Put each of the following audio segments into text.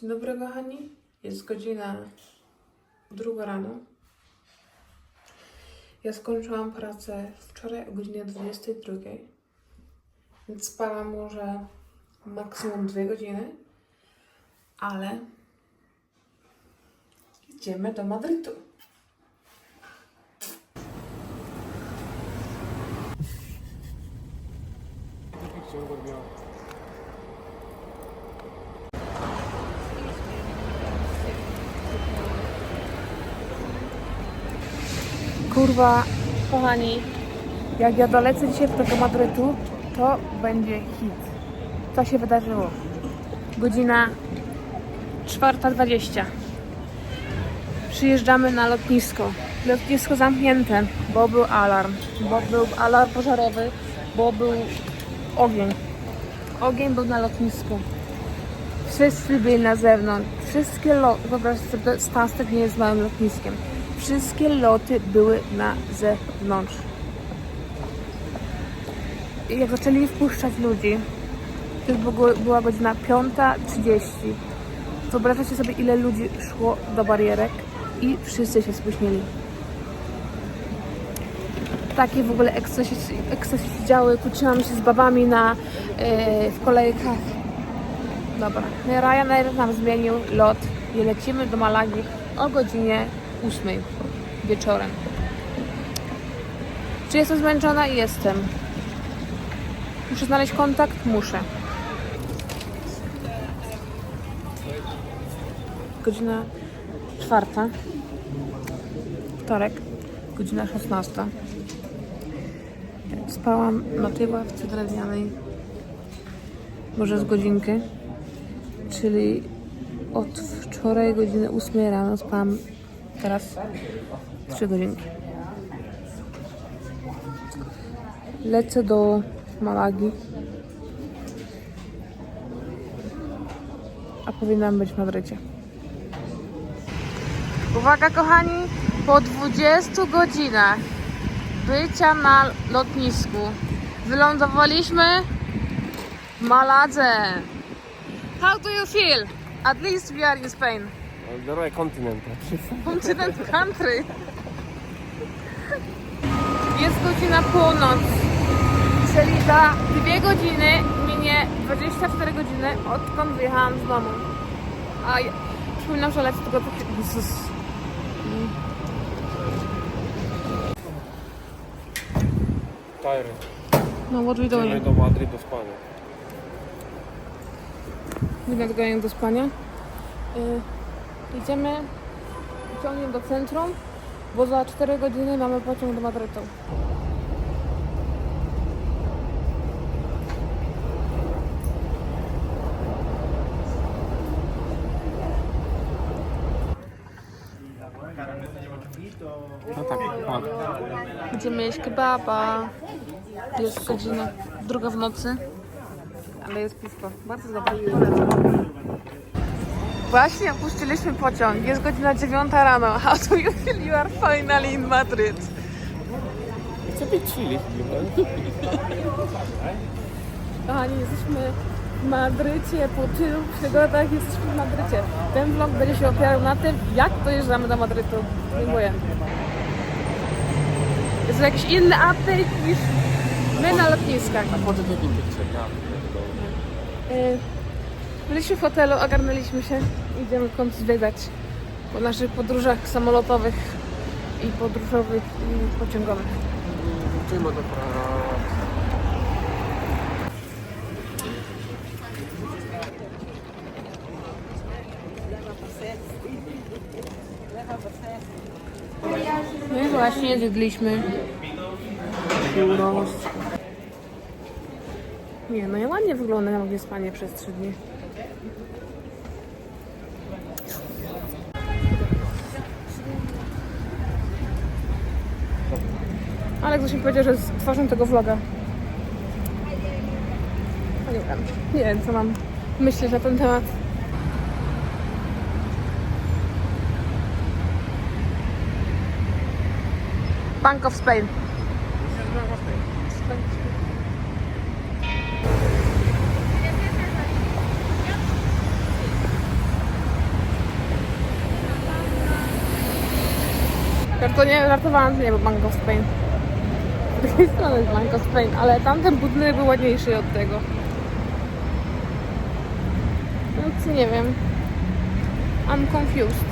Dzień dobry kochani. Jest godzina druga rano. Ja skończyłam pracę wczoraj o godzinie 22, więc spałam może maksimum 2 godziny, ale idziemy do Madrytu. Kurwa, kochani, jak ja dolecę dzisiaj do tego Madrytu, to będzie hit. Co się wydarzyło? Godzina 4.20. Przyjeżdżamy na lotnisko. Lotnisko zamknięte, bo był alarm. Bo był alarm pożarowy, bo był ogień. Ogień był na lotnisku. Wszyscy byli na zewnątrz. Wszystkie loty, wyobraźcie sobie, Stastek nie jest małym lotniskiem. Wszystkie loty były na zewnątrz. I jak zaczęli wpuszczać ludzi, to już była godzina 5.30. Wyobrażacie sobie, ile ludzi szło do barierek i wszyscy się spóźnili. Takie w ogóle ekscesy, się działy. Kłóciłam się z babami na, e, w kolejkach. Dobra. Ryanair nam zmienił lot i lecimy do Malagi o godzinie 8 wieczorem. Czy jestem zmęczona? Jestem. Muszę znaleźć kontakt? Muszę. Godzina czwarta. Wtorek. Godzina 16. Spałam na tej ławce drewnianej może z godzinkę, czyli od wczoraj godziny 8 rano spałam teraz 3 godzinki. Lecę do Malagi. A powinnam być w Madrycie. Uwaga kochani, po 20 godzinach bycia na lotnisku wylądowaliśmy w Maladze. How do you feel? At least we are in Spain. The right continent. Continent country. Jest godzina północ, czyli za dwie godziny minie 24 godziny odkąd wyjechałam z domu. A ja, przypominam, że lecę tylko do... Jezus. Tyre. No, what we doing? do Madryt do spania. We're not going do spania. Y, idziemy pociągiem do centrum, bo za 4 godziny mamy pociąg do Madrytu. No tak. Będziemy jeść kebaba. Jest godzina druga w nocy. Ale jest pusto. Bardzo dobre. Właśnie opuściliśmy pociąg. Jest godzina 9 rano. How do you feel you are finally in Madrid? Chcę być chilli chyba. Kochani, jesteśmy w Madrycie. Po tylu przygodach jesteśmy w Madrycie. Ten vlog będzie się opierał na tym, jak dojeżdżamy do Madrytu. Dziękuję. Jest to jakiś inny update niż my na lotniskach. A potem do innych czekam. Byliśmy w hotelu, ogarnęliśmy się. Idziemy w końcu zwiedzać po naszych podróżach samolotowych i podróżowych i pociągowych. Wrócimy do pracy. My właśnie zjedliśmy. Nie, no ja ładnie wygląda na moje spanie przez 3 dni. Ale ktoś mi powiedział, że jest twarzą tego vloga. Nie wiem, nie wiem co mam myśleć na ten temat. Bank of Spain. Żarto nie, żartowałam, nie Bank of Spain. Z drugiej strony Bank of Spain, ale tamten budynek był ładniejszy od tego. Więc nie wiem. I'm confused.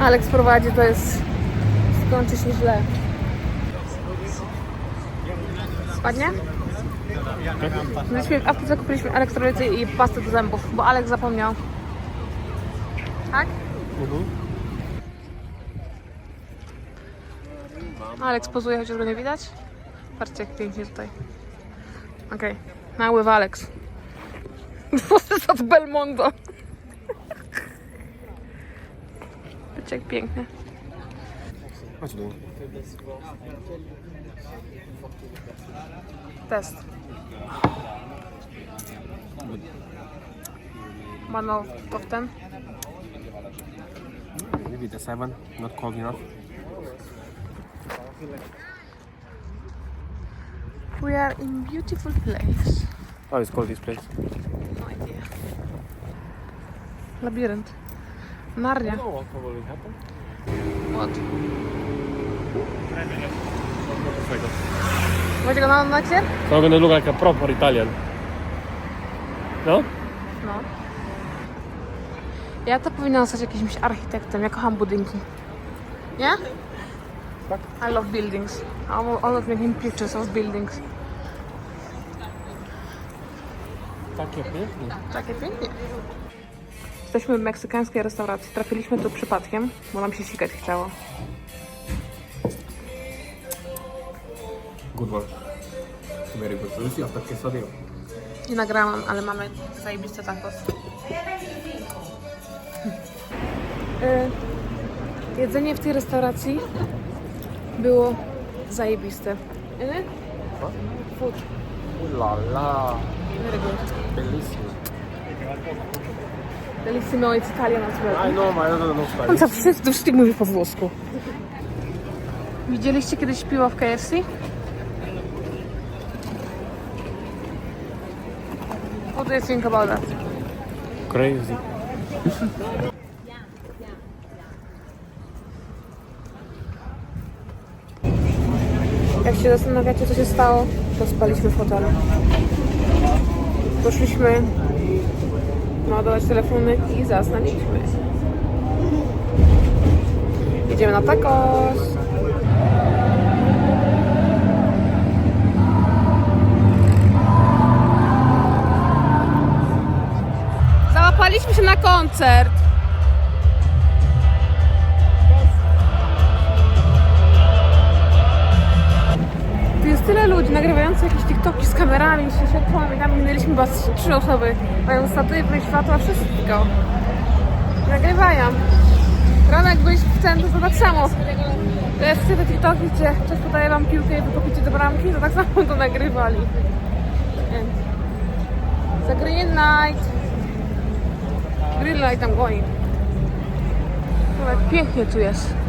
Alex prowadzi, to jest... skończy się źle. Ładnie? Myśmy w aptece kupiliśmy elektrolyty i pastę do zębów, bo Alex zapomniał. Tak? Alex pozuje, chociaż go nie widać. Patrzcie, jak pięknie tutaj. Okej, okay. mały Alex. Włosy od Belmondo. Patrzcie, jak pięknie. Chodź tu. Test. One of ten. Maybe the seven, not cold enough. We are in beautiful place. How is cold this place? No idea. Labirynt. Narnia. know what probably happened. What? Będzie go na nacie? So I'm gonna look like a proper Italian. No? No. Ja to powinnam zostać jakimś architektem. Ja kocham budynki. Nie? Tak. I love buildings. I love making pictures of buildings. Takie piękne. Takie pięknie. Jesteśmy w meksykańskiej restauracji. Trafiliśmy tu przypadkiem, bo nam się sikać chciało. Good one. Very good. Lucy after quesadilla. Nie nagrałam, ale mamy zajebiste tacos. Y, Jedzenie w tej restauracji było zajebiste. Nie? Food. Ooh la la. Very good. Bellissimo. Bellissimo it's Italian as well. I know, my other no On Spanish. co wszystko, wszystko mówi po włosku. Widzieliście kiedyś piło w KFC? What do you think about that? Crazy. Jak się zastanawiacie, co się stało, to spaliśmy w hotelu. Poszliśmy naładować telefony i zasnęliśmy. Idziemy na tacos. Załapaliśmy się na koncert. Jest tyle ludzi nagrywających jakieś TikToki z kamerami, z światłami. Tam minęliśmy chyba trzy osoby. Mają statywy, światła, wszystko. Nagrywają. Ranek byłeś w centrum, to tak samo. To jest te TikToki, gdzie ktoś podaje wam piłkę i wy kopicie do bramki, to tak samo to nagrywali. The green light. Green light I'm going. Jak pięknie tu jest.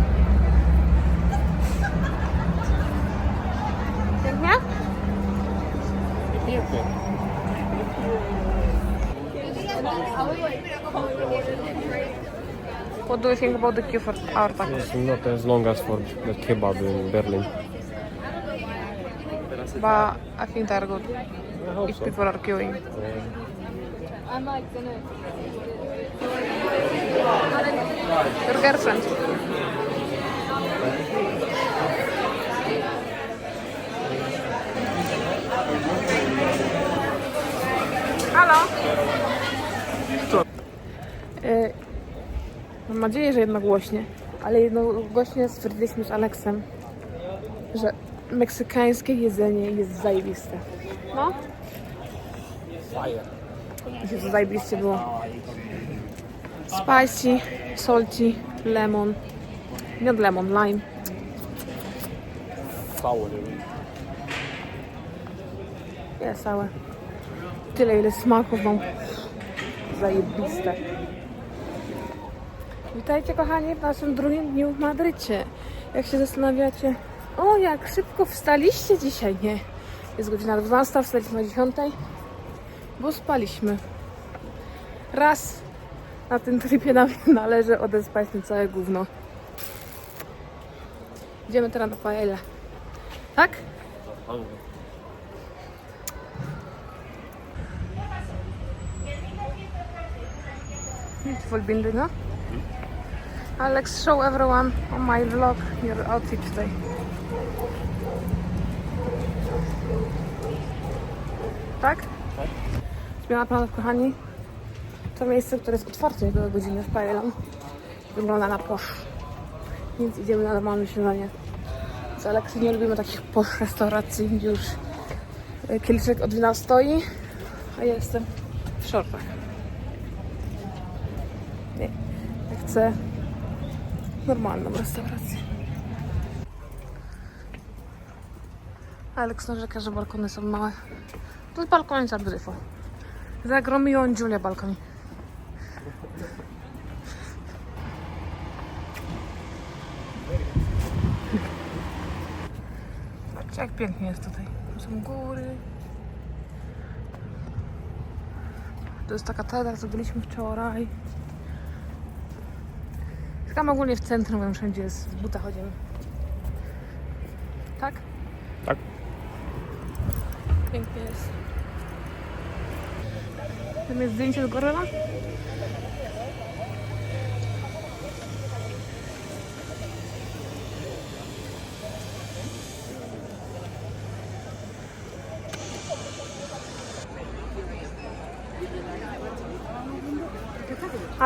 What do you think about the queue for our tacos? It's not as long as for the kebab in Berlin. But I think they're good if so. people are queuing. Your girlfriend. Halo? Y, Mam nadzieję, że jednogłośnie, ale jednogłośnie stwierdziliśmy z Aleksem, że meksykańskie jedzenie jest zajebiste. No? To zajebiście było. Spicy, salty, lemon. Nie od lemon, lime. Sour. Jest całe. Tyle ile smaków mam. Zajebiste. Witajcie kochani w naszym drugim dniu w Madrycie. Jak się zastanawiacie, o jak szybko wstaliście dzisiaj, nie? Jest godzina 12, wstaliśmy o 10, bo spaliśmy. Raz na tym tripie nam należy odespać tym całe gówno. Idziemy teraz do paella. Tak? Beautiful building, no? Alex, show everyone on my vlog your outfit today. Tak? Tak. Zmiana planów, kochani. To miejsce, które jest otwarte do godziny w Paelon. Wygląda na posz. Więc idziemy na normalne śniadanie. Z Aleksy nie lubimy takich posz restauracji, gdzie już e, kieliszek od wina stoi, a ja jestem w shortach. Nie. Ja chcę normalną restaurację. Aleks narzeka, że balkony są małe. To jest balkon za gryfą. Jak Romeo i Julia balkon. Patrzcie jak pięknie jest tutaj. Tu Są góry. To jest taka tera, co byliśmy wczoraj. Tam ogólnie w centrum, wiem, wszędzie jest, z buta chodzimy. Tak? Tak. Pięknie jest. Tam jest zdjęcie z goryla?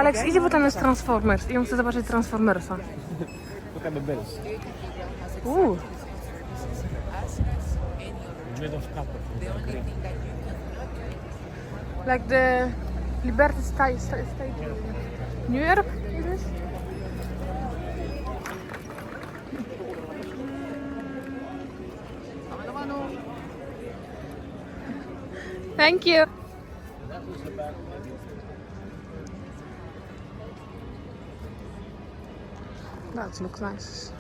Alex, idzie, bo tam jest Transformers i on chce zobaczyć Transformersa. Look at the bells. Uuu, Made of copper. Green. like the Liberty State, State, State New York, is this? Thank you. That looks nice.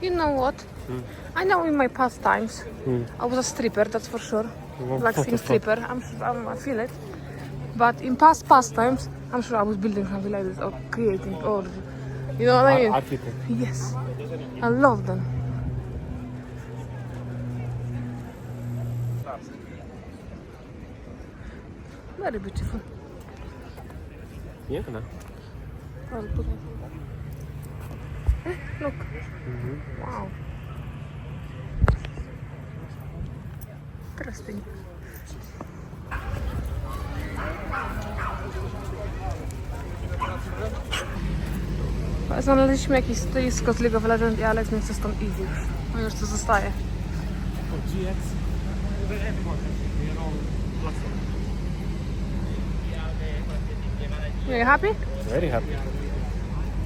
You know what? Hmm. I know in my past times hmm. I was a stripper, that's for sure. Oh. Like skin stripper, I'm sure I'm, I feel it. But in past past times, I'm sure I was building something like this or creating or you know what I mean? Architect. Yes. I love them. Very beautiful. Piękne. Oh, look. Eh, Look. Wow. Interesting. Znaleźliśmy jakieś stoisko z League of Legends i Alex nie chce stąd iść już. No już to zostaje. For GX. Are you happy? Very happy.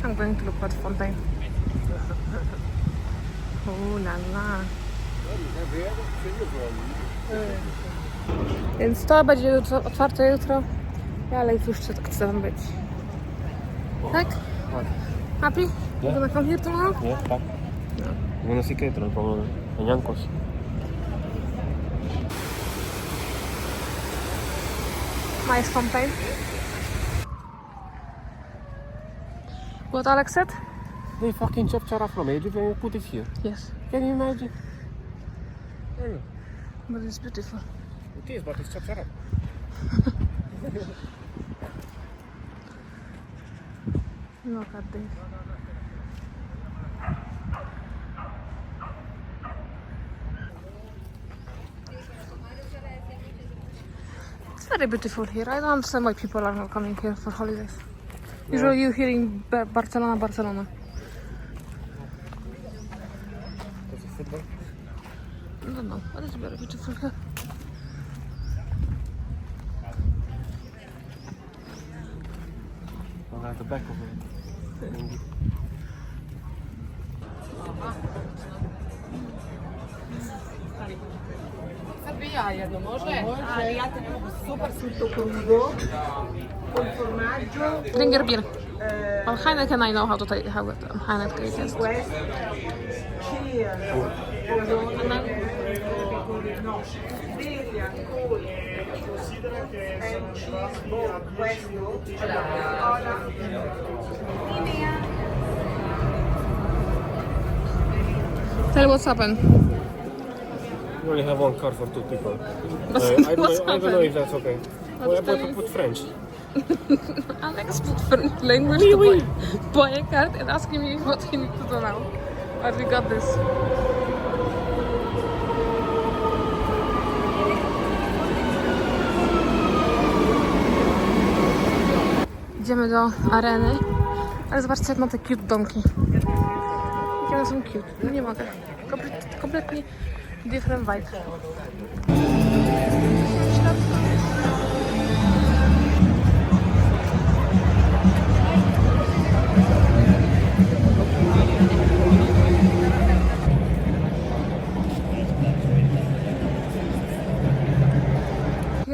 I'm going to look at Fontaine. Oh la la. Więc to będzie jutro, otwarte jutro. Ale już chcę, chcę tam być. Tak? Happy? Yeah. Gonna come here tomorrow? Yeah, tak. Bueno, sí que entro como añancos. Nice Fontaine. What Alex said? They fucking chop chara from Egypt and put it here. Yes. Can you imagine? But it's beautiful. It is, but it's chop chara. Look at this. It's very beautiful here. I don't understand why people are not coming here for holidays. Usually you hear in Ba- Barcelona, Barcelona. Super su to crudo, con formaggio, Drink your beer. Well, Heineken I know how to take how it, um, Heineken is. questo, cheers. And then birria, cui and cheese bowl, questo, Coca-Cola. Tell what's happened. We only have one car for two people. What's- Uh, I, don't what's know, I don't know happened? if that's okay. Well, I the- put, French. Alex put French language to buy, buy a card and asking me what he needs to do now. But we got this. Idziemy do areny, ale zobaczcie jak na te cute domki. Jakie one są cute. No nie mogę. Komplet, kompletnie different vibe.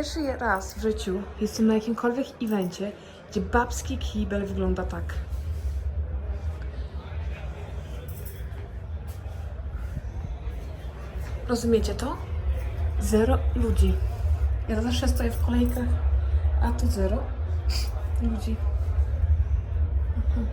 Pierwszy raz w życiu jestem na jakimkolwiek evencie, gdzie babski kibel wygląda tak. Rozumiecie to? Zero ludzi. Ja zawsze stoję w kolejkach, a tu zero ludzi. Mhm.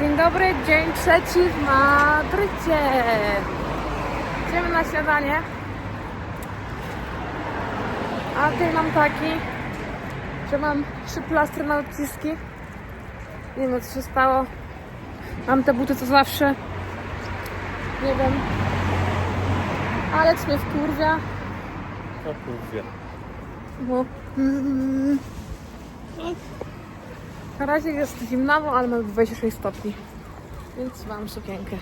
Dzień dobry, dzień trzeci w Madrycie. Idziemy na śniadanie. A ty mam taki, że mam trzy plastry na odciski. Nie wiem co się stało. Mam te buty co zawsze. Nie wiem. Aleks mnie wkurwia, O kurwie. bo... Mm, na razie jest zimnawo, ale mamy 26 stopni. Więc mam sukienkę.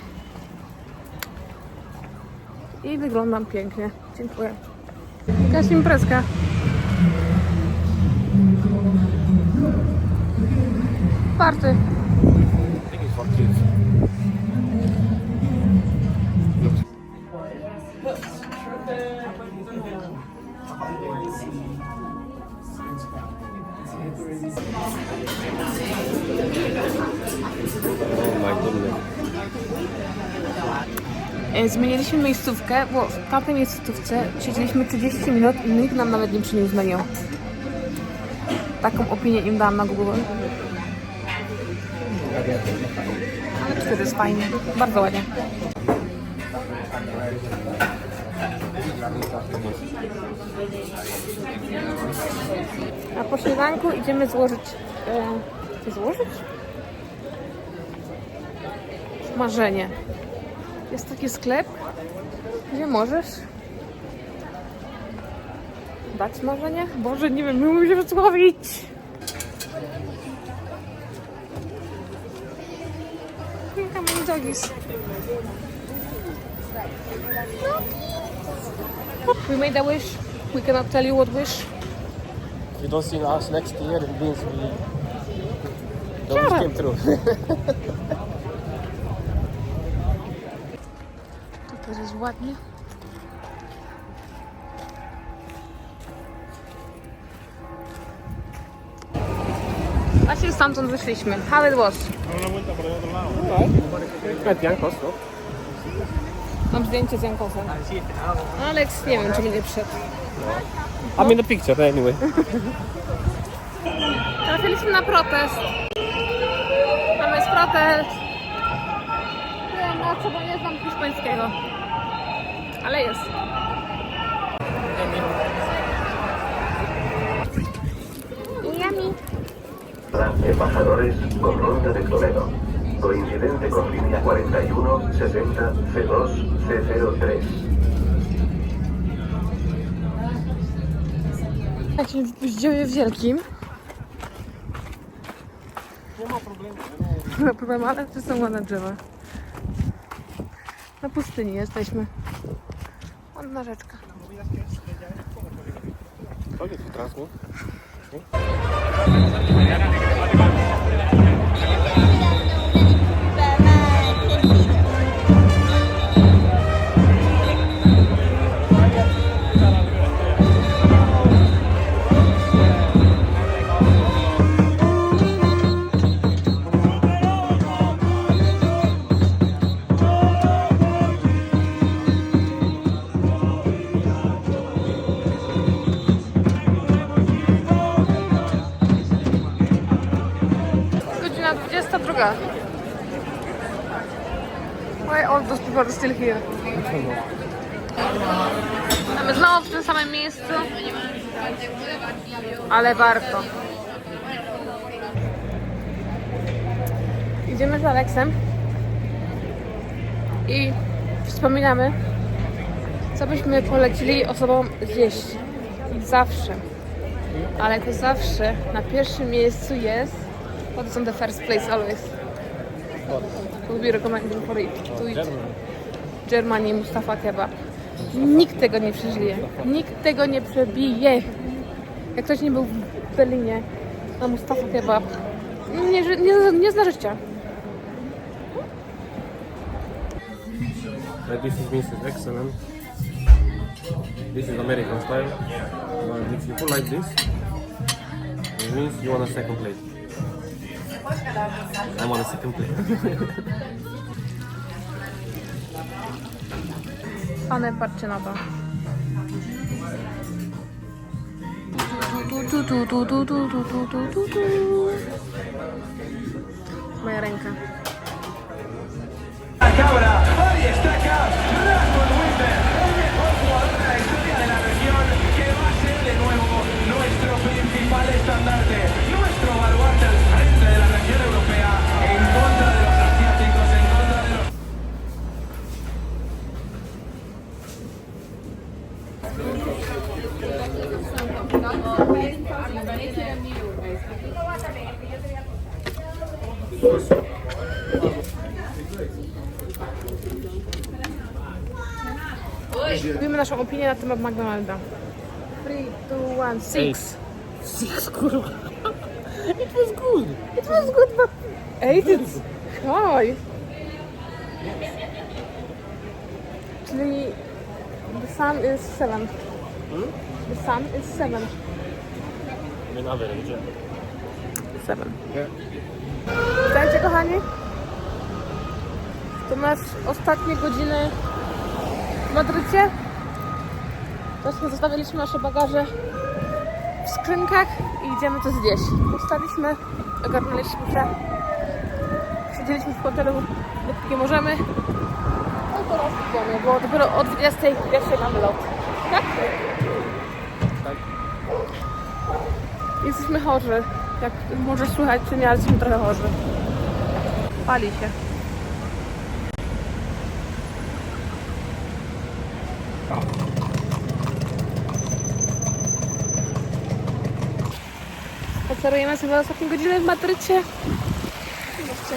I wyglądam pięknie. Dziękuję. Jakaś imprezka. Party. Zmieniliśmy miejscówkę, bo w tamtej miejscówce siedzieliśmy 30 minut i nikt nam nawet nie przyniósł menu. Taką opinię im dałam na Google. Ale wtedy jest fajnie. Bardzo ładnie. A po śniadanku idziemy złożyć... E, złożyć? Marzenie. Jest taki sklep, gdzie możesz dać marzenie? Boże, nie wiem, umiem się wysłowić. Come on, doggies. We made a wish. We cannot tell you what wish. If you don't see us next year, it means we. The wish came true. Tu też jest ładnie. Właśnie stamtąd wyszliśmy. How it was? Quite young also. Mam zdjęcie z Jankosem. Aleks nie wiem, czy będzie wszedł. I'm in the picture anyway. Trafiliśmy na protest. Tam jest protest. Nie wiem na co, bo nie znam hiszpańskiego. Ale jest. Yummy. de pasadores con Ronda de Toledo. Coincidente con línea 41 60 C2 C03. Takim dzieje wielkim. Nie ma problemu. Nie ma problemu, ale to są ładne drzewa. Na pustyni jesteśmy. Ładna rzeczka. Chodź tu warto. Idziemy z Aleksem i wspominamy, co byśmy polecili osobom zjeść. Zawsze. Ale to zawsze na pierwszym miejscu jest what on the first place always. Would be recommending for it to eat. Germany Mustafa Kebab. Nikt tego nie przeżyje. Nikt tego nie przebije. Jak ktoś nie był Berlinie na Mustafa Kebab, nie, nie, nie zna życia. This is is excellent. This is American style. But if you put like this, it means you want a second plate. I want a second plate. Pane, patrzcie na to. Me arranca. La cabra, hoy destaca Rasmus Winter, el mejor jugador de la historia de la región, que va a ser de nuevo nuestro principal estandarte. Mówimy naszą opinię na temat McDonalda. 3, 2, 1, 6. Six, kurwa. It was good. It was good, but... Eight it's high. Czyli the sun is seven. Hmm? The sun is seven. I mean average. Seven. Kochani. To nasz ostatnie godziny w Madrycie. Właśnie zostawiliśmy nasze bagaże w skrzynkach i idziemy to zjeść. Ustaliśmy, ogarnęliśmy się. Siedzieliśmy w hotelu, dopóki możemy. No to teraz idziemy, bo dopiero o 21 mamy lot. Tak? Tak. Jesteśmy chorzy. Jak możesz słychać, czy nie, ale jesteśmy trochę chorzy. Pali się. Spacerujemy sobie ostatnie godziny w Madrycie. Jeszcze